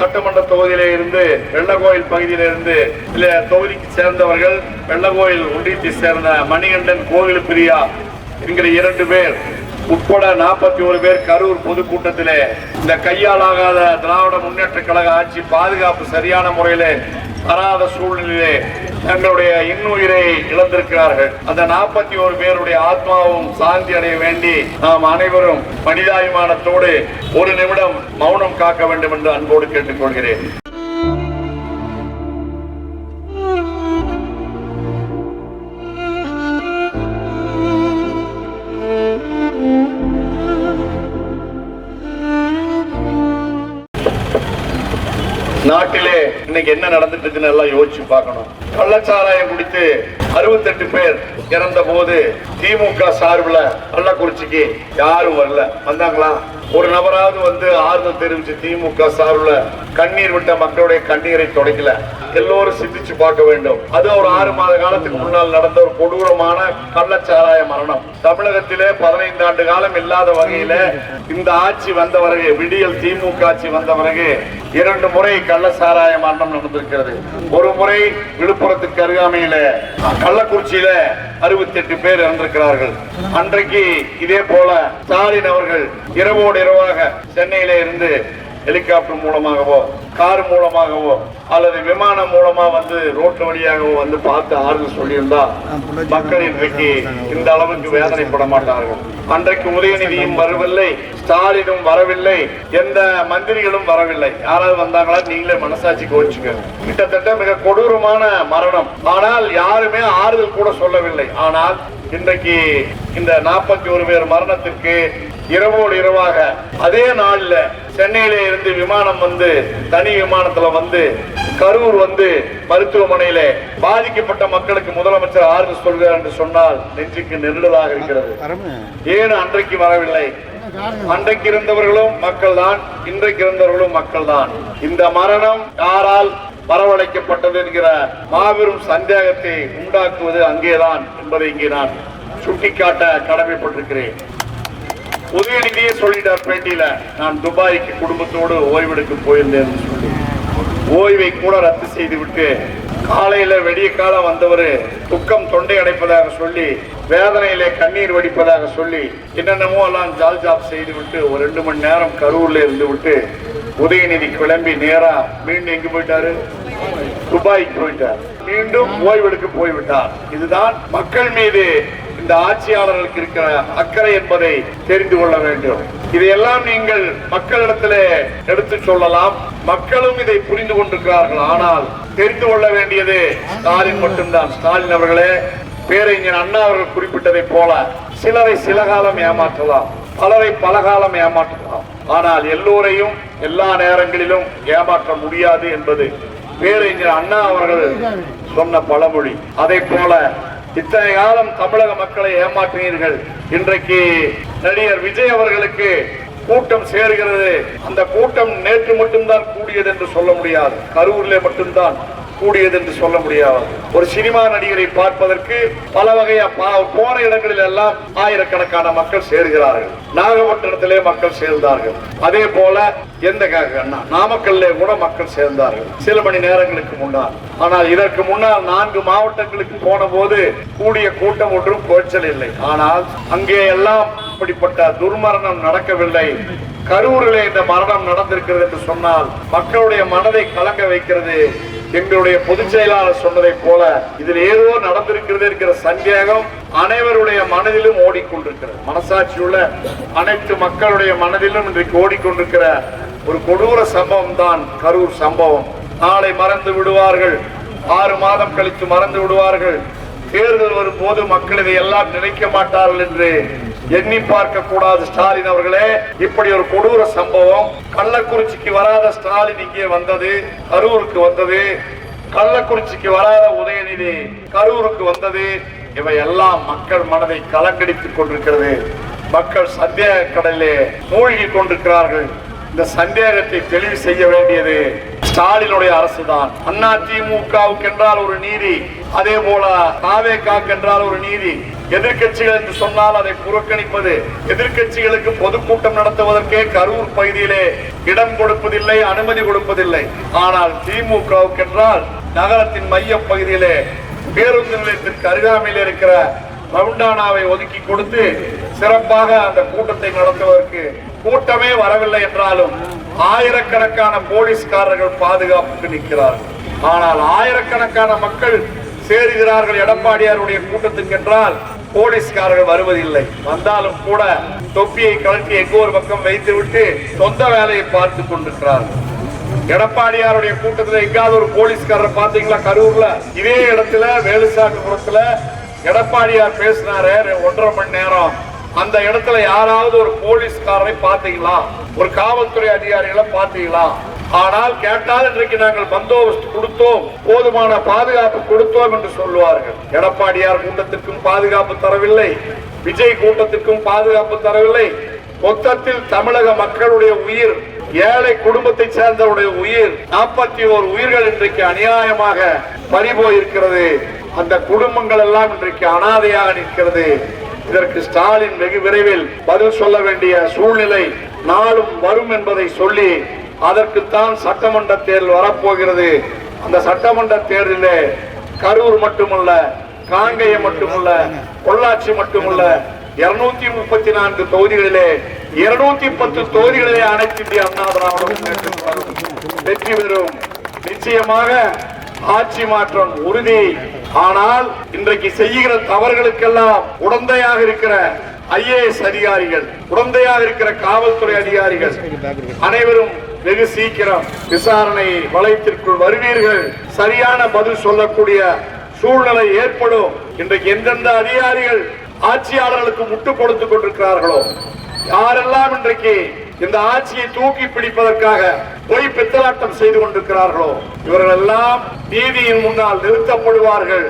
சட்டமன்ற தொகுதியில இருந்து வெள்ளகோயில் பகுதியில இருந்து இல்ல தொகுதிக்கு சேர்ந்தவர்கள் வெள்ளகோயில் ஒன்றியத்தை சேர்ந்த மணிகண்டன் கோவில் பிரியா என்கிற இரண்டு பேர் உட்பட நாற்பத்தி ஒரு பேர் கரூர் பொதுக்கூட்டத்திலே இந்த கையாலாகாத திராவிட முன்னேற்ற கழக ஆட்சி பாதுகாப்பு சரியான முறையிலே வராத சூழ்நிலையிலே தங்களுடைய இன்னுயிரை இழந்திருக்கிறார்கள். அந்த நாற்பத்தி ஒரு பேருடைய ஆத்மாவும் சாந்தி அடைய வேண்டி நாம் அனைவரும் மனிதாபிமானத்தோடு ஒரு நிமிடம் மௌனம் காக்க வேண்டும் என்று அன்போடு கேட்டுக்கொள்கிறேன். நாட்டிலே இன்னைக்கு என்ன நடந்துட்டு இருக்குன்னு எல்லாம் யோசிச்சு பார்க்கணும். கள்ளச்சாராயம் குடித்து அறுபத்தெட்டு பேர் இறந்த போது திமுக சார்பில் கள்ளக்குறிச்சிக்கு யாரும் வரல. வந்தாங்களா? ஒரு நபராவது வந்து ஆறுதல் தெரிவிச்சு திமுக சார்பில் கண்ணீர் விட்ட மக்களுடைய கண்ணீரை துடைக்கல. எல்லோரும் சிந்திச்சு பார்க்க வேண்டும். அது ஒரு ஆறு மாத காலத்துக்கு முன்னால் நடந்த ஒரு கொடூரமான கள்ளச்சாராய மரணம். தமிழகத்திலே பதினைந்து ஆண்டு காலம் இல்லாத வகையில இந்த ஆட்சி வந்த பிறகு விடியல் திமுக ஆட்சி வந்த பிறகு இரண்டு முறை கள்ளச்சாராய மரணம் நடந்திருக்கிறது. ஒரு முறை விழுப்புரத்துக்கு அருகாமையில கள்ளக்குறிச்சியில அறுபத்தி எட்டு பேர் இறந்திருக்கிறார்கள். அன்றைக்கு இதே போல ஸ்டாலின் அவர்கள் இரவோடு இரவாக சென்னையில இருந்து ஹெலிகாப்டர் மூலமாகவோ கார் மூலமாகவோ அல்லது விமானம் மூலமா வந்து ரோட்டு வழியாகவோ வந்து பார்த்து ஆறுதல் சொல்லியிருந்தா மக்கள் இன்றைக்கு இந்த அளவுக்கு வேதனைப்பட மாட்டார்கள். அன்றைக்கு உதயநிதியும் வரவில்லை ஸ்டாலினும் வரவில்லை எந்த மந்திரிகளும் வரவில்லை. யாராவது வந்தாங்களா நீங்களே மனசாட்சி கோச்சுங்க கிட்டத்தட்ட மிக கொடூரமான மரணம். ஆனால் யாருமே ஆறுதல் கூட சொல்லவில்லை. ஆனால் இன்றைக்கு இந்த நாற்பத்தி ஒரு பேர் மரணத்திற்கு இரவோடு இரவாக அதே நாள்ல சென்னையில இருந்து விமானம் வந்து தனி விமானத்துல வந்து கரூர் வந்து மருத்துவமனையில பாதிக்கப்பட்ட மக்களுக்கு முதலமைச்சர் ஆறுதல் சொல்கிறார் என்று சொன்னால் நெஞ்சுக்கு நெருடலாக இருக்கிறது. ஏன் அன்றைக்கு வரவில்லை? அன்றைக்கு இருந்தவர்களும் மக்கள் தான் இன்றைக்கு இருந்தவர்களும் மக்கள் தான் இந்த மரணம் யாரால் வரவழைக்கப்பட்டது என்கிற மாபெரும் சந்தேகத்தை உண்டாக்குவது அங்கேதான் என்பதை இங்கே நான் சுட்டிக்காட்ட கடமைப்பட்டிருக்கிறேன். உதயநிதியே சொல்லிட்டார் பேட்டியில நான் துபாய்க்கு குடும்பத்தோடு ஓய்வெடுக்க போயிருந்தேன் சொல்லி ஓய்வை கூட ரத்து செய்து விட்டு காலையில வெடிய காலம் வந்தவர் துக்கம் தொண்டை அடைப்பதாக சொல்லி வேதனையிலே கண்ணீர் வடிப்பதாக சொல்லி என்னென்னமோ எல்லாம் ஜால் ஜாப் செய்து விட்டு ஒரு ரெண்டு மணி நேரம் கரூர்ல இருந்து விட்டு உதயநிதி கிளம்பி நேரா மீண்டும் எங்க போயிட்டாரு? துபாய்க்கு போயிட்டார். மீண்டும் ஓய்வெடுக்க போய்விட்டார். இதுதான் மக்கள் மீது இந்த ஆட்சியாளர்களுக்கு இருக்கிற அக்கறை என்பதை தெரிந்து கொள்ள வேண்டும். இதையெல்லாம் நீங்கள் மக்களிடத்திலே எடுத்து சொல்லலாம். மக்களும் இதை புரிந்து கொண்டிருக்கிறார்கள். ஆனால் தெரிந்து கொள்ள வேண்டியது ஸ்டாலின் மட்டும்தான். ஸ்டாலின் அவர்களே பேரறிஞர் அண்ணா அவர்கள் குறிப்பிட்டதை போல சிலரை சில காலம் ஏமாற்றலாம் பலரை பல காலம் ஏமாற்றலாம். ஆனால் எல்லோரையும் எல்லா நேரங்களிலும் ஏமாற்ற முடியாது என்பது பேரறிஞர் அண்ணா அவர்கள் சொன்ன பழமொழி. அதை போல இத்தனை காலம் தமிழக மக்களை ஏமாற்றினீர்கள். இன்றைக்கு நடிகர் விஜய் அவர்களுக்கு கூட்டம் சேர்கிறது. அந்த கூட்டம் நேற்று மட்டும்தான் கூடியது என்று சொல்ல முடியாது. கரூரிலே மட்டும்தான். கூடியது என்று சொல்ல முடியாது. ஒரு சினிமா நடிகரை பார்ப்பதற்கு பல வகையா பா- போன இடங்களில் எல்லாம் ஆயிரக்கணக்கான மக்கள் சேர்கிறார்கள். நாகப்பட்டினத்திலே மக்கள் சேர்ந்தார்கள். அதே போல எந்த நாமக்கல்ல நாமக்கல்லே கூட மக்கள் சேர்ந்தார்கள். சில மணி நேரங்களுக்கு முன்னால். ஆனால் இதற்கு முன்னால் நான்கு மாவட்டங்களுக்கு போன போது கூடிய கூட்டம் ஒன்றும் குறைச்சல் இல்லை. ஆனால் அங்கே எல்லாம் இப்படிப்பட்ட துர்மரணம் நடக்கவில்லை. கரூரிலே இந்த மரணம் நடந்திருக்கிறது என்று சொன்னால் மக்களுடைய மனதை கலங்க வைக்கிறது. எங்களுடைய பொதுச் செயலாளர் சொன்னதை போல இதில் ஏதோ நடந்திருக்கிறது இருக்கிற சந்தேகம் அனைவருடைய மனதிலும் ஓடிக்கொண்டிருக்கிறது. மனசாட்சியுள்ள அனைத்து மக்களுடைய மனதிலும் இன்றைக்கு ஓடிக்கொண்டிருக்கிற ஒரு கொடூர சம்பவம் தான் கரூர் சம்பவம். நாளை மறந்து விடுவார்கள். ஆறு மாதம் கழித்து மறந்து விடுவார்கள். தேர்தல் வரும்போது மக்கள் இதை எல்லாம் நினைக்க மாட்டார்கள் என்று எண்ணி பார்க்க கூடாது ஸ்டாலின் அவர்களே. இப்படி ஒரு கொடூர சம்பவம் கள்ளக்குறிச்சிக்கு வராத ஸ்டாலின் இங்கே வந்தது கரூருக்கு வந்தது கள்ளக்குறிச்சிக்கு வராத உதயநிதி கரூருக்கு வந்தது. இவை எல்லாம் மக்கள் மனதை கலங்கடித்துக் கொண்டிருக்கிறது. மக்கள் சந்தேக கடலிலே மூழ்கி கொண்டிருக்கிறார்கள். இந்த சந்தேகத்தை தெளிவு செய்ய வேண்டியது ஸ்டாலினுடைய அரசுதான். அண்ணா திமுகவுக்கு என்றால் ஒரு நீதி அதே போல காவேகாக்கு என்றால் ஒரு நீதி எதிர்க்கட்சிகள் என்று சொன்னால் அதை புறக்கணிப்பது. எதிர்க்கட்சிகளுக்கு பொதுக்கூட்டம் நடத்துவதற்கே கரூர் பகுதியிலே இடம் கொடுப்பதில்லை அனுமதி கொடுப்பதில்லை. ஆனால் திமுகவுக்கு என்றால் நகரத்தின் மைய பகுதியிலே பேருந்து நிலையத்திற்கு அருகாமையில் இருக்கிற ரவுண்டானாவை ஒதுக்கி கொடுத்து சிறப்பாக அந்த கூட்டத்தை நடத்துவதற்கு கூட்டமே வரவில்லை என்றாலும் ஆயிரக்கணக்கான போலீஸ்காரர்கள் பாதுகாப்புக்கு நிற்கிறார்கள். ஆனால் ஆயிரக்கணக்கான மக்கள் சேருகிறார்கள் எடப்பாடியாருடைய கூட்டத்துக்கு என்றால் போலீஸ்காரர்கள் வருவதில்லை. வந்தாலும் கூட தொப்பியை கழட்டி எங்கோ ஒரு பக்கம் வைத்து விட்டு சொந்த வேலையை பார்த்து கொண்டிருக்கிறார்கள். எடப்பாடியாருடைய கூட்டத்துல எங்காவது ஒரு போலீஸ்காரரை பாத்தீங்களா கரூர்ல? இதே இடத்துல வேலுசாமிபுரத்துல எடப்பாடியார் பேசினாரு ஒன்றரை மணி நேரம். அந்த இடத்துல யாராவது ஒரு போலீஸ்காரரை பாத்தீங்களா ஒரு காவல்துறை அதிகாரிகளை பாத்தீங்களா ஆனால் கேட்டால் இன்றைக்கு நாங்கள் பந்தோபஸ்து கொடுத்தோம் போதுமான பாதுகாப்பு கொடுத்தோம் என்று சொல்லுவார்கள். எடப்பாடியார் கூட்டத்திற்கும் பாதுகாப்பு தரவில்லை விஜய் கூட்டத்திற்கும் பாதுகாப்பு தரவில்லை. மொத்தத்தில் தமிழக மக்களுடைய உயிர் ஏழை குடும்பத்தை சேர்ந்தவருடைய உயிர் நாற்பத்தி ஓர் உயிர்கள் இன்றைக்கு அநியாயமாக பறிபோயிருக்கிறது. அந்த குடும்பங்கள் எல்லாம் இன்றைக்கு அனாதையாக நிற்கிறது. இதற்கு ஸ்டாலின் வெகு விரைவில் பதில் சொல்ல வேண்டிய சூழ்நிலை நாளும் வரும் என்பதை சொல்லி அதற்குத்தான் சட்டமன்ற தேர்தல் வரப்போகிறது. அந்த சட்டமன்ற தேர்தலில் கரூர் மட்டுமல்ல காங்கேயம் மட்டுமல்ல பொள்ளாச்சி மட்டுமல்ல இருநூத்தி முப்பத்தி நான்கு தொகுதிகளிலே இருநூத்தி பத்து தொகுதிகளிலே அனைத்து இந்திய அண்ணா திராவிட வெற்றி பெறும். நிச்சயமாக ஆட்சி மாற்றம் உறுதி. ஆனால் இன்றைக்கு செய்கிற தவறுகளுக்கெல்லாம் உடந்தையாக இருக்கிற ஐஏஎஸ் அதிகாரிகள் உடந்தையாக இருக்கிற காவல்துறை அதிகாரிகள் அனைவரும் வெகு சீக்கிரம் விசாரணை வளையத்திற்குள் வருவீர்கள். சரியான பதில் சொல்லக்கூடிய சூழ்நிலை ஏற்படும். இன்றைக்கு எந்தெந்த அதிகாரிகள் ஆட்சியாளர்களுக்கு முட்டு கொடுத்துக் கொண்டிருக்கிறார்களோ யாரெல்லாம் இன்றைக்கு இந்த ஆட்சியை தூக்கி பிடிப்பதற்காக பொய் பித்தலாட்டம் செய்து கொண்டிருக்கிறார்களோ இவர்கள் எல்லாம் நீதியின் முன்னால் நிறுத்தப்படுவார்கள்.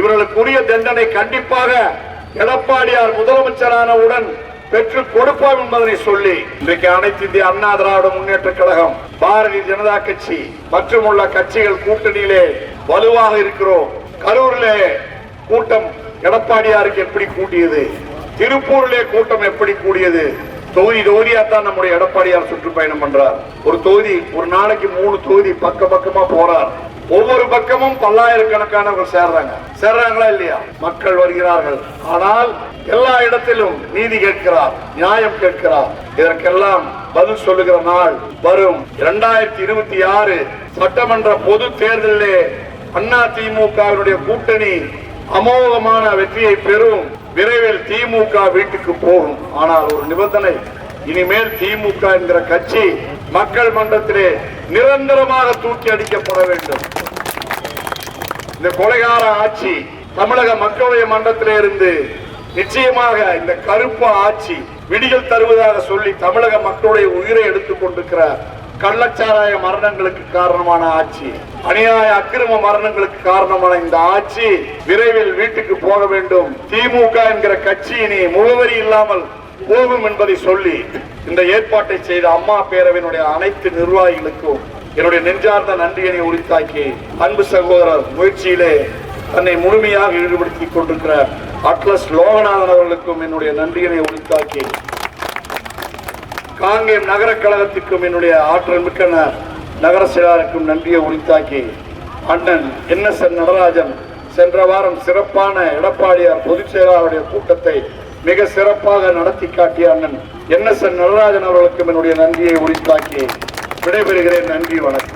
இவர்களுக்குரிய தண்டனை கண்டிப்பாக எடப்பாடியார் முதலமைச்சரானவுடன் பெற்று கொடுப்போம் என்பதனை சொல்லி இன்றைக்கு அனைத்து இந்திய அண்ணா திராவிட முன்னேற்ற கழகம் பாரதிய ஜனதா கட்சி மற்றும் உள்ள கட்சிகள் கூட்டணியிலே வலுவாக இருக்கிறோம். கரூரிலே கூட்டம் எடப்பாடியாருக்கு எப்படி கூட்டியது திருப்பூரிலே கூட்டம் எப்படி கூடியது? தொகுதி தொகுதியா தான் நம்முடைய எடப்பாடியார் சுற்றுப்பயணம் பண்றார். ஒரு தொகுதி ஒரு நாளைக்கு மூணு தொகுதி பக்க பக்கமா போறார். ஒவ்வொரு பக்கமும் பல்லாயிரக்கணக்கானவர்கள் சேர்றாங்க. சேர்றாங்களா இல்லையா? மக்கள் வருகிறார்கள். ஆனால் எல்லா இடத்திலும் நீதி கேட்கிறார் நியாயம் கேட்கிறார். இதற்கெல்லாம் பதில் சொல்லுகிற நாள் வரும். இரண்டாயிரத்தி இருபத்தி ஆறு சட்டமன்ற பொது தேர்தலிலே அண்ணா திமுகவினுடைய கூட்டணி அமோகமான வெற்றியை பெறும் விரைவில் திமுக வீட்டுக்கு போகும். ஆனால் ஒரு நிபந்தனை இனிமேல் திமுக என்கிற கட்சி மக்கள் மன்றத்திலே நிரந்தரமாக தூக்கி அடிக்கப்பட வேண்டும். இந்த கொலைகார ஆட்சி தமிழக மக்களுடைய மன்றத்திலே இருந்து நிச்சயமாக இந்த கருப்பு ஆட்சி விடியல் தருவதாக சொல்லி தமிழக மக்களுடைய உயிரை எடுத்துக் கொண்டிருக்கிற கள்ளச்சாராய மரணங்களுக்கு காரணமான ஆட்சி அநியாய அக்கிரம மரணங்களுக்கு காரணமான இந்த ஆட்சி விரைவில் வீட்டுக்கு போக வேண்டும். திமுக என்கிற கட்சி இனி முகவரி இல்லாமல் போகும் என்பதை சொல்லி இந்த ஏற்பாட்டை செய்த அம்மா பேரவையினுடைய அனைத்து நிர்வாகிகளுக்கும் என்னுடைய நெஞ்சார்ந்த நன்றியினை உரித்தாக்கி அன்பு சகோதரர் முயற்சியிலே தன்னை முழுமையாக ஈடுபடுத்திக் கொண்டிருக்கிற அட்லஸ் லோகநாதன் அவர்களுக்கும் என்னுடைய நன்றியினை உரித்தாக்கி காங்கேயம் நகர கழகத்திற்கும் என்னுடைய ஆற்றல் மிக்க நகர செயலாளருக்கும் நன்றியை உரித்தாக்கி அண்ணன் என் எஸ் என் நடராஜன் சென்ற வாரம் சிறப்பான எடப்பாடியார் பொதுச் செயலாளருடைய கூட்டத்தை மிக சிறப்பாக நடத்தி காட்டிய அண்ணன் என் எஸ் என் நடராஜன் அவர்களுக்கும் என்னுடைய நன்றியை உரித்தாக்கி விடைபெறுகிறேன். நன்றி வணக்கம்.